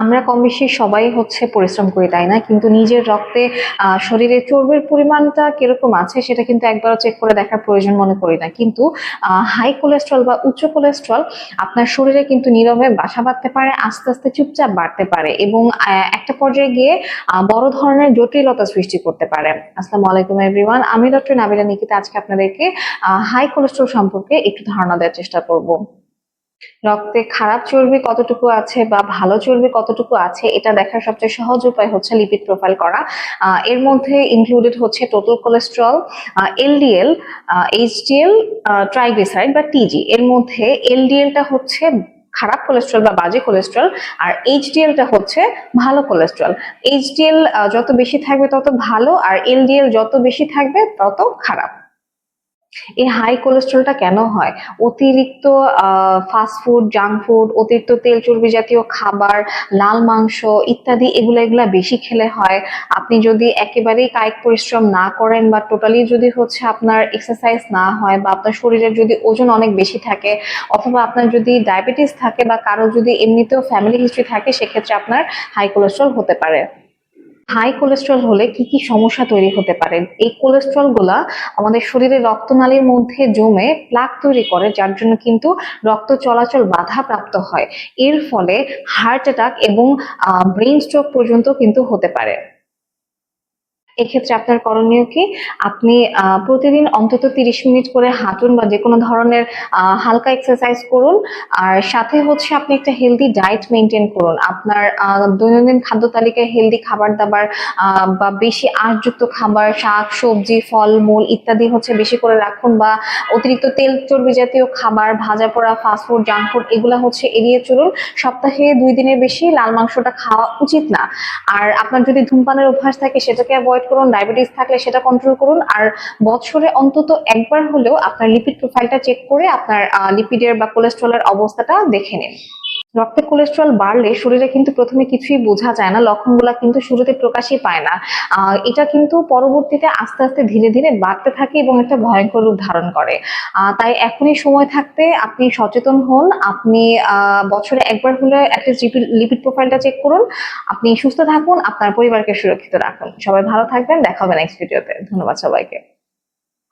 আমরা কম বেশি সবাই হচ্ছে পরিশ্রম করি, তাই না? কিন্তু নিজের রক্তে শরীরে চর্বির পরিমাণটা কীরকম আছে সেটা কিন্তু একবারও চেক করে দেখার প্রয়োজন মনে করি না। কিন্তু হাই কোলেস্ট্রল বা উচ্চ কোলেস্ট্রল আপনার শরীরে কিন্তু নীরবে বাসা বাঁধতে পারে, আস্তে আস্তে চুপচাপ বাড়তে পারে এবং একটা পর্যায়ে গিয়ে বড় ধরনের জটিলতা সৃষ্টি করতে পারে। আসসালামু আলাইকুম এভরিওয়ান আমি ডক্টর নাবিলা নিকিতা। আজকে আপনাদেরকে হাই কোলেস্ট্রল সম্পর্কে একটু ধারণা দেওয়ার চেষ্টা করব। রক্তে খারাপ চর্বি কতটুকু আছে বা ভালো চর্বি কতটুকু আছে, এটা দেখার সবচেয়ে সহজ উপায় হচ্ছে লিপিড প্রোফাইল করা। এর মধ্যে ইনক্লুডেড হচ্ছে total cholesterol LDL HDL triglyceride বা টিজি এর মধ্যে এলডিএলটা হচ্ছে খারাপ কোলেস্ট্রল বা বাজে কোলেস্ট্রল আর এইচডিএলটা হচ্ছে ভালো কোলেস্ট্রল এইচডিএল যত বেশি থাকবে তত ভালো আর এলডিএল যত বেশি থাকবে তত খারাপ। এই হাই কোলেস্ট্রলটা কেন হয়? অতিরিক্ত ফাস্ট ফুড জাঙ্ক ফুড অতিরিক্ত তেল চর্বি জাতীয় খাবার, লাল মাংস ইত্যাদি এগুলা এগুলা বেশি খেলে হয়। আপনি যদি একেবারেই কায়িক পরিশ্রম না করেন বা টোটালি যদি হচ্ছে আপনার এক্সারসাইজ না হয় বা আপনার শরীরের যদি ওজন অনেক বেশি থাকে অথবা আপনার যদি ডায়াবেটিস থাকে বা কারও যদি এমনিতেও ফ্যামিলি হিস্ট্রি থাকে, সেক্ষেত্রে আপনার হাই কোলেস্ট্রল হতে পারে। হাই কোলেস্ট্রল হলে কি কি সমস্যা তৈরি হতে পারে? এই কোলেস্ট্রলগুলা আমাদের শরীরে রক্তনালীর মধ্যে জমে প্লাক তৈরি করে, যার জন্য কিন্তু রক্ত চলাচল বাধা প্রাপ্ত হয়। এর ফলে হার্ট অ্যাটাক এবং ব্রেন স্ট্রোক পর্যন্ত কিন্তু হতে পারে। এক্ষেত্রে আপনার করণীয় কি? আপনি প্রতিদিন অন্তত তিরিশ মিনিট করে হাঁটুন বা যে কোনো ধরনের হালকা এক্সারসাইজ করুন। আর সাথে হচ্ছে আপনি একটা হেলদি ডায়েট মেনটেন করুন। আপনার দৈনন্দিন খাদ্য তালিকায় হেলদি খাবার দাবার বা বেশি আঁশযুক্ত খাবার, শাক, সবজি ফল মূল ইত্যাদি হচ্ছে বেশি করে রাখুন বা অতিরিক্ত তেল চর্বি জাতীয় খাবার, ভাজা পোড়া ফাস্টফুড জাঙ্ক ফুড এগুলা হচ্ছে এড়িয়ে চলুন। সপ্তাহে দুই দিনের বেশি লাল মাংসটা খাওয়া উচিত না। আর আপনার যদি ধূমপানের অভ্যাস থাকে সেটাকে অ্যাভয়েড করুন ডায়াবেটিস থাকলে সেটা কন্ট্রোল করুন। আর বছরে অন্তত একবার হলেও আপনার লিপিড প্রোফাইলটা চেক করে আপনার লিপিডের বা কোলেস্ট্রলের অবস্থাটা দেখে নিন। রক্তে কোলেস্ট্রল বাড়লে শরীরে কিন্তু প্রথমে কিছুই বোঝা যায় না, লক্ষণগুলো কিন্তু শুরুতে প্রকাশই পায় না। এটা কিন্তু পরবর্তীতে আস্তে আস্তে ধীরে ধীরে বাড়তে থাকে এবং একটা ভয়ঙ্কর রূপ ধারণ করে। তাই এখনই সময় থাকতে আপনি সচেতন হন, আপনি বছরে একবার হলে অ্যাটলিস্ট লিপিড প্রোফাইলটা চেক করুন, আপনি সুস্থ থাকুন, আপনার পরিবারকে সুরক্ষিত রাখুন। সবাই ভালো থাকবেন, দেখা হবে নেক্সট ভিডিওতে ধন্যবাদ সবাইকে।